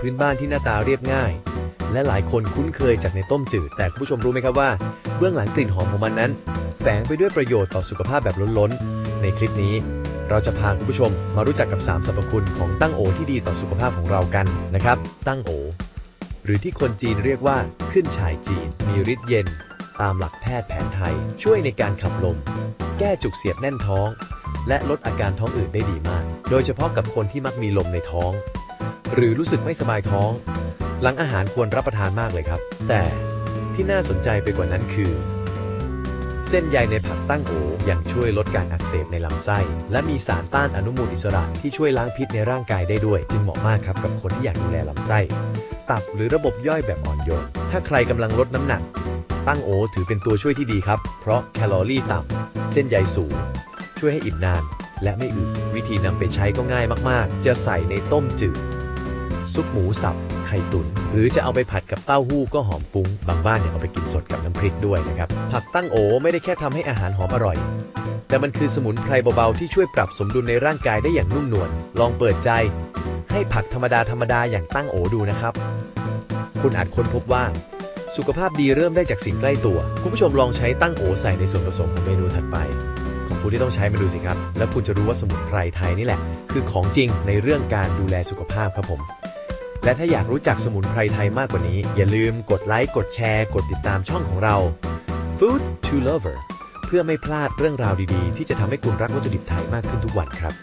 พื้นบ้านที่หน้าตาเรียบง่าย และหลายคนคุ้นเคยจากในต้มจืด แต่คุณผู้ชมรู้ไหมครับว่า เบื้องหลังกลิ่นหอมของมันนั้น แฝงไปด้วยประโยชน์ต่อสุขภาพแบบล้นๆ ในคลิปนี้ เราจะพาคุณผู้ชมมารู้จักกับ 3สรรพคุณของตั้งโอที่ดีต่อสุขภาพของเรากันนะครับ ตั้งโอ หรือที่คนจีนเรียกว่าขึ้นฉายจีน มีฤทธิ์เย็น ตามหลักแพทย์แผนไทย ช่วยในการขับลม แก้จุกเสียดแน่นท้อง และลดอาการท้องอืดได้ดีมาก โดยเฉพาะกับคนที่มักมีลมในท้อง หรือรู้สึกไม่สบายท้อง หลังอาหารควรรับประทานมากเลยครับ แต่ที่น่าสนใจไปกว่านั้นคือ เส้นใยในผักตั้งโอยังช่วยลดการอักเสบในลำไส้ และมีสารต้านอนุมูลอิสระที่ช่วยล้างพิษในร่างกายได้ด้วย จึงเหมาะมากครับกับคนที่อยากดูแลลำไส้ ตับหรือระบบย่อยแบบอ่อนโยน ถ้าใครกำลังลดน้ำหนัก ตั้งโอถือเป็นตัวช่วยที่ดีครับ เพราะแคลอรี่ต่ำเส้นใยสูง ช่วยให้อิ่มนานและไม่อืดวิธีนำไปใช้ก็ง่ายมาก ๆ จะใส่ในต้มจืด ซุปหมูสับ ไข่ตุนหรือจะเอาไปผัดกับเต้าหู้ก็หอมฟุ้ง บางบ้านเนี่ยเอาไปกินสดกับน้ำพริกด้วยนะครับ ผักตั้งโอไม่ได้แค่ทำให้อาหารหอมอร่อย แต่มันคือสมุนไพรเบาๆที่ช่วยปรับสมดุลในร่างกายได้อย่างนุ่มนวลลองเปิดใจ ให้ผักธรรมดาธรรมดาอย่างตั้งโอดูนะครับ คุณอาจค้นพบว่าสุขภาพดีเริ่มได้จากสิ่งใกล้ตัว คุณผู้ชมลองใช้ตั้งโอใส่ในส่วนผสมของเมนูถัดไป ของคุณที่ต้องใช้มาดูสิครับ แล้วคุณจะรู้ว่าสมุนไพรไทยนี่แหละ คือของจริงในเรื่องการดูแลสุขภาพครับผม และถ้าอยากรู้จักสมุนไพรไทยมากกว่านี้ อย่าลืมกดไลค์กดแชร์ กดติดตามช่องของเรา Food to Lover เพื่อไม่พลาดเรื่องราวดีๆ ที่จะทำให้คุณรักวัตถุดิบไทยมากขึ้นทุกวันครับ